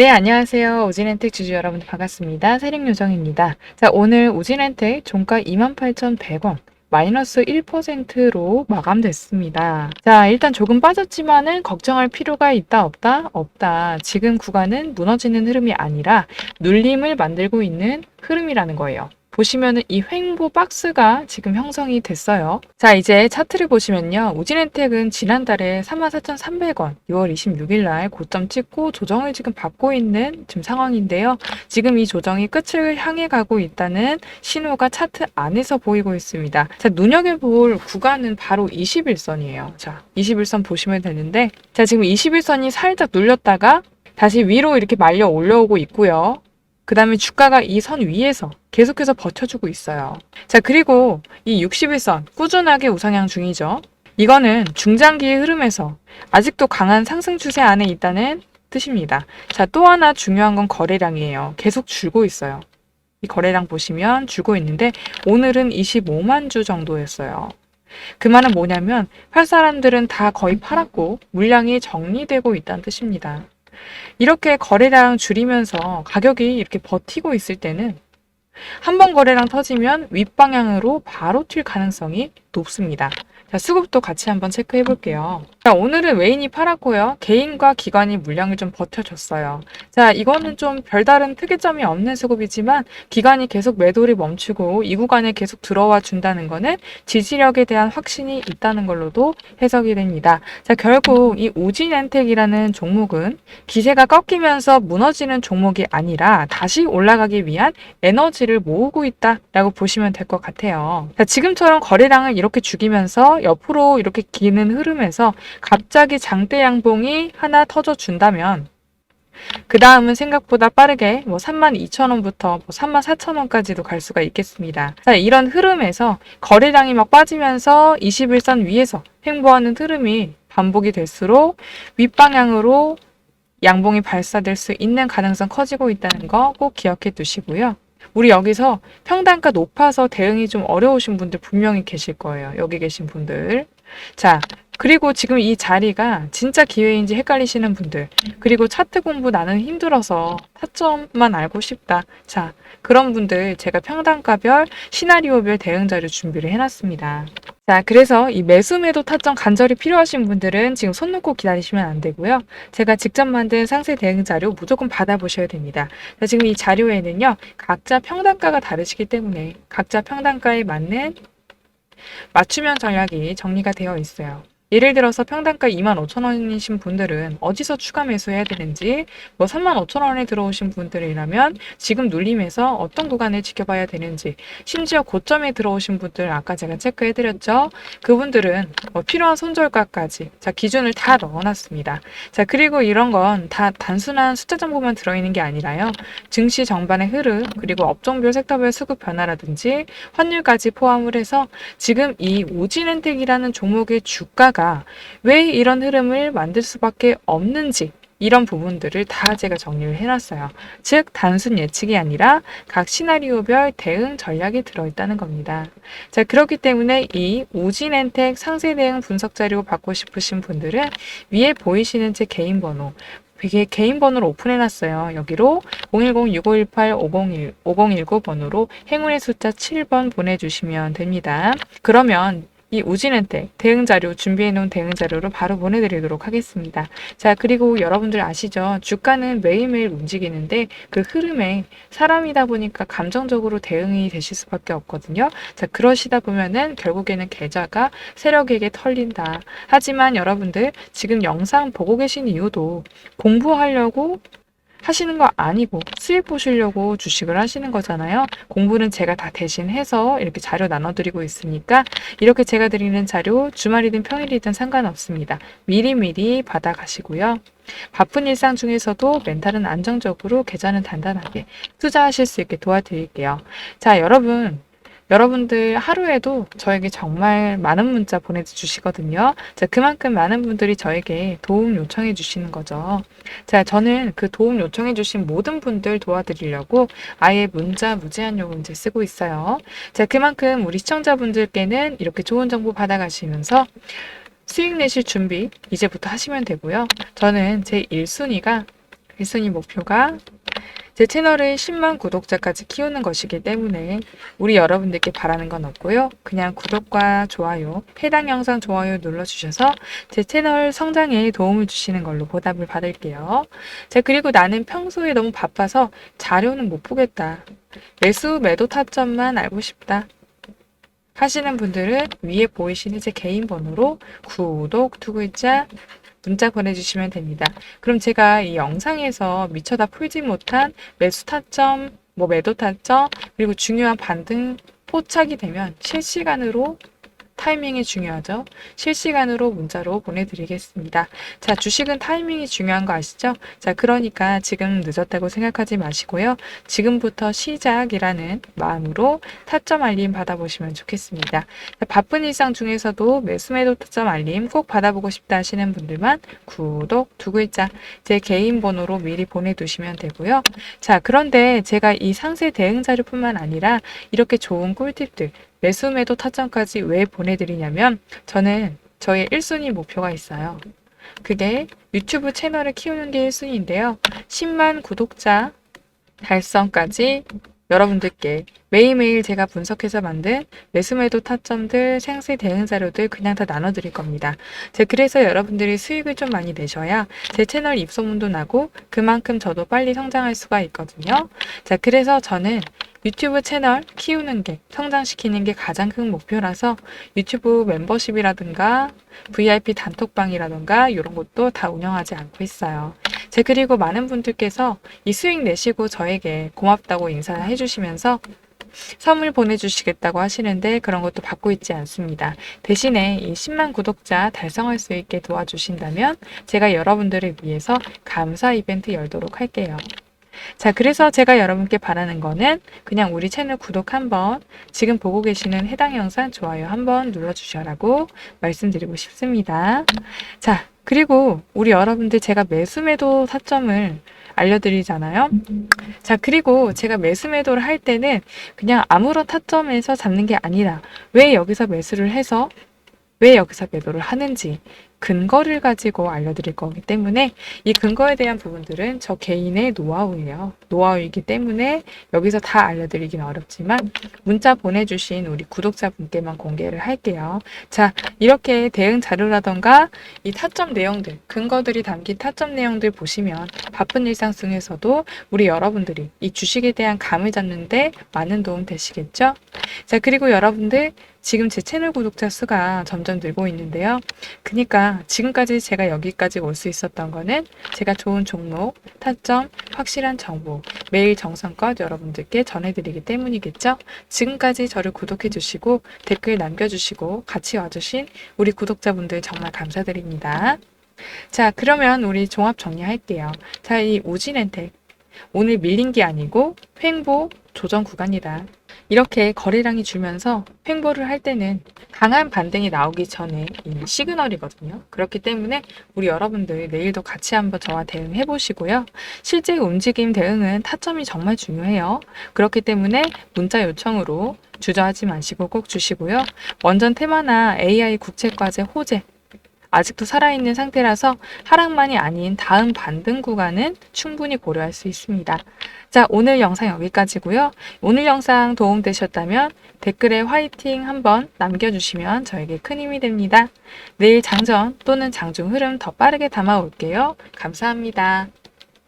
네, 안녕하세요. 오진엔텍 주주 여러분 반갑습니다. 세력요정입니다. 자, 오늘 오진엔텍 종가 28,100원. 마이너스 1%로 마감됐습니다. 자, 일단 조금 빠졌지만은 걱정할 필요가 있다, 없다? 없다. 지금 구간은 무너지는 흐름이 아니라 눌림을 만들고 있는 흐름이라는 거예요. 보시면은 이 횡보 박스가 지금 형성이 됐어요. 자, 이제 차트를 보시면요. 우진엔텍은 지난달에 34,300원 6월 26일 날 고점 찍고 조정을 지금 받고 있는 지금 상황인데요. 지금 이 조정이 끝을 향해 가고 있다는 신호가 차트 안에서 보이고 있습니다. 자, 눈여겨볼 구간은 바로 21선이에요. 자, 21선 보시면 되는데 자, 지금 21선이 살짝 눌렸다가 다시 위로 이렇게 말려 올라오고 있고요. 그 다음에 주가가 이 선 위에서 계속해서 버텨주고 있어요. 자, 그리고 이 61선 꾸준하게 우상향 중이죠. 이거는 중장기의 흐름에서 아직도 강한 상승 추세 안에 있다는 뜻입니다. 자, 또 하나 중요한 건 거래량이에요. 계속 줄고 있어요. 이 거래량 보시면 줄고 있는데 오늘은 25만 주 정도였어요. 그 말은 뭐냐면 팔 사람들은 다 거의 팔았고 물량이 정리되고 있다는 뜻입니다. 이렇게 거래량 줄이면서 가격이 이렇게 버티고 있을 때는 한 번 거래량 터지면 윗방향으로 바로 튈 가능성이 높습니다. 자, 수급도 같이 한번 체크해 볼게요. 자, 오늘은 외인이 팔았고요. 개인과 기관이 물량을 좀 버텨줬어요. 자, 이거는 좀 별다른 특이점이 없는 수급이지만 기관이 계속 매도를 멈추고 이 구간에 계속 들어와 준다는 거는 지지력에 대한 확신이 있다는 걸로도 해석이 됩니다. 자, 결국 이 우진엔텍이라는 종목은 기세가 꺾이면서 무너지는 종목이 아니라 다시 올라가기 위한 에너지를 모으고 있다라고 보시면 될 것 같아요. 자, 지금처럼 거래량을 이렇게 죽이면서 옆으로 이렇게 기는 흐름에서 갑자기 장대 양봉이 하나 터져 준다면 그 다음은 생각보다 빠르게 뭐 32,000원부터 뭐 34,000원까지도 갈 수가 있겠습니다. 자, 이런 흐름에서 거래량이 막 빠지면서 21선 위에서 횡보하는 흐름이 반복이 될수록 윗방향으로 양봉이 발사될 수 있는 가능성 커지고 있다는 거 꼭 기억해 두시고요. 우리 여기서 평단가 높아서 대응이 좀 어려우신 분들 분명히 계실 거예요. 여기 계신 분들. 자, 그리고 지금 이 자리가 진짜 기회인지 헷갈리시는 분들, 그리고 차트 공부 나는 힘들어서 타점만 알고 싶다. 자, 그런 분들 제가 평단가별, 시나리오별 대응 자료 준비를 해놨습니다. 자, 그래서 이 매수 매도 타점 간절히 필요하신 분들은 지금 손 놓고 기다리시면 안 되고요. 제가 직접 만든 상세 대응 자료 무조건 받아보셔야 됩니다. 자, 지금 이 자료에는요, 각자 평단가가 다르시기 때문에 각자 평단가에 맞는 맞춤형 전략이 정리가 되어 있어요. 예를 들어서 평단가 25,000원이신 분들은 어디서 추가 매수해야 되는지, 뭐 35,000원에 들어오신 분들이라면 지금 눌림에서 어떤 구간을 지켜봐야 되는지, 심지어 고점에 들어오신 분들 아까 제가 체크해드렸죠? 그분들은 뭐 필요한 손절가까지 자 기준을 다 넣어놨습니다. 자 그리고 이런 건 다 단순한 숫자 정보만 들어있는 게 아니라요. 증시 정반의 흐름 그리고 업종별 섹터별 수급 변화라든지 환율까지 포함을 해서 지금 이 우진엔텍이라는 종목의 주가가 왜 이런 흐름을 만들 수밖에 없는지 이런 부분들을 다 제가 정리를 해놨어요. 즉, 단순 예측이 아니라 각 시나리오별 대응 전략이 들어있다는 겁니다. 자, 그렇기 때문에 이 우진엔텍 상세 대응 분석 자료 받고 싶으신 분들은 위에 보이시는 제 개인 번호, 이게 개인 번호를 오픈해놨어요. 여기로 010-6518-501, 5019 번호로 행운의 숫자 7번 보내주시면 됩니다. 그러면 이 우진엔텍 대응 자료 준비해 놓은 대응 자료를 바로 보내드리도록 하겠습니다. 자 그리고 여러분들 아시죠? 주가는 매일매일 움직이는데 그 흐름에 사람이다 보니까 감정적으로 대응이 되실 수밖에 없거든요. 자 그러시다 보면은 결국에는 계좌가 세력에게 털린다. 하지만 여러분들 지금 영상 보고 계신 이유도 공부하려고 하시는 거 아니고 수익 보시려고 주식을 하시는 거잖아요. 공부는 제가 다 대신해서 이렇게 자료 나눠드리고 있으니까 이렇게 제가 드리는 자료 주말이든 평일이든 상관없습니다. 미리미리 받아가시고요. 바쁜 일상 중에서도 멘탈은 안정적으로 계좌는 단단하게 투자하실 수 있게 도와드릴게요. 자, 여러분. 여러분들 하루에도 저에게 정말 많은 문자 보내주시거든요. 자, 그만큼 많은 분들이 저에게 도움 요청해 주시는 거죠. 자, 저는 그 도움 요청해 주신 모든 분들 도와드리려고 아예 문자 무제한 요금제 쓰고 있어요. 자, 그만큼 우리 시청자분들께는 이렇게 좋은 정보 받아가시면서 수익 내실 준비 이제부터 하시면 되고요. 저는 제 1순위가 1순위 목표가 제 채널을 10만 구독자까지 키우는 것이기 때문에 우리 여러분들께 바라는 건 없고요. 그냥 구독과 좋아요, 해당 영상 좋아요 눌러주셔서 제 채널 성장에 도움을 주시는 걸로 보답을 받을게요. 자, 그리고 나는 평소에 너무 바빠서 자료는 못 보겠다. 매수, 매도 타점만 알고 싶다. 하시는 분들은 위에 보이시는 제 개인 번호로 구독 두 글자 문자 보내주시면 됩니다. 그럼 제가 이 영상에서 미처 다 풀지 못한 매수 타점, 뭐 매도 타점, 그리고 중요한 반등 포착이 되면 실시간으로 타이밍이 중요하죠. 실시간으로 문자로 보내드리겠습니다. 자, 주식은 타이밍이 중요한 거 아시죠? 자, 그러니까 지금 늦었다고 생각하지 마시고요. 지금부터 시작이라는 마음으로 타점 알림 받아보시면 좋겠습니다. 자, 바쁜 일상 중에서도 매수매도 타점 알림 꼭 받아보고 싶다 하시는 분들만 구독 두 글자 제 개인 번호로 미리 보내두시면 되고요. 자, 그런데 제가 이 상세 대응 자료뿐만 아니라 이렇게 좋은 꿀팁들 매수 매도 타점까지 왜 보내드리냐면 저는 저의 1순위 목표가 있어요. 그게 유튜브 채널을 키우는 게 1순위인데요. 10만 구독자 달성까지 여러분들께 매일매일 제가 분석해서 만든 매수매도 타점들, 생세 대응 자료들 그냥 다 나눠드릴 겁니다. 제 그래서 여러분들이 수익을 좀 많이 내셔야 제 채널 입소문도 나고 그만큼 저도 빨리 성장할 수가 있거든요. 자, 그래서 저는 유튜브 채널 키우는 게, 성장시키는 게 가장 큰 목표라서 유튜브 멤버십이라든가 VIP 단톡방이라든가 이런 것도 다 운영하지 않고 있어요. 제 그리고 많은 분들께서 이 수익 내시고 저에게 고맙다고 인사해 주시면서 선물 보내주시겠다고 하시는데 그런 것도 받고 있지 않습니다. 대신에 이 10만 구독자 달성할 수 있게 도와주신다면 제가 여러분들을 위해서 감사 이벤트 열도록 할게요. 자, 그래서 제가 여러분께 바라는 거는 그냥 우리 채널 구독 한번, 지금 보고 계시는 해당 영상 좋아요 한번 눌러주셔라고 말씀드리고 싶습니다. 자, 그리고 우리 여러분들 제가 매수매도 타점을 알려드리잖아요. 자, 그리고 제가 매수매도를 할 때는 그냥 아무런 타점에서 잡는 게 아니라 왜 여기서 매수를 해서 왜 여기서 매도를 하는지 근거를 가지고 알려드릴 거기 때문에 이 근거에 대한 부분들은 저 개인의 노하우예요. 노하우이기 때문에 여기서 다 알려드리긴 어렵지만 문자 보내주신 우리 구독자분께만 공개를 할게요. 자, 이렇게 대응 자료라던가 이 타점 내용들, 근거들이 담긴 타점 내용들 보시면 바쁜 일상 속에서도 우리 여러분들이 이 주식에 대한 감을 잡는데 많은 도움 되시겠죠? 자, 그리고 여러분들 지금 제 채널 구독자 수가 점점 늘고 있는데요. 그니까 지금까지 제가 여기까지 올 수 있었던 거는 제가 좋은 종목, 타점, 확실한 정보, 매일 정성껏 여러분들께 전해드리기 때문이겠죠? 지금까지 저를 구독해 주시고 댓글 남겨주시고 같이 와주신 우리 구독자분들 정말 감사드립니다. 자, 그러면 우리 종합 정리할게요. 자, 이 우진엔텍. 오늘 밀린 게 아니고 횡보 조정 구간이다. 이렇게 거래량이 줄면서 횡보를 할 때는 강한 반등이 나오기 전에 이 시그널이거든요. 그렇기 때문에 우리 여러분들 내일도 같이 한번 저와 대응해 보시고요. 실제 움직임 대응은 타점이 정말 중요해요. 그렇기 때문에 문자 요청으로 주저하지 마시고 꼭 주시고요. 원전 테마나 AI 국채과제 호재 아직도 살아있는 상태라서 하락만이 아닌 다음 반등 구간은 충분히 고려할 수 있습니다. 자, 오늘 영상 여기까지고요. 오늘 영상 도움되셨다면 댓글에 화이팅 한번 남겨주시면 저에게 큰 힘이 됩니다. 내일 장전 또는 장중 흐름 더 빠르게 담아올게요. 감사합니다.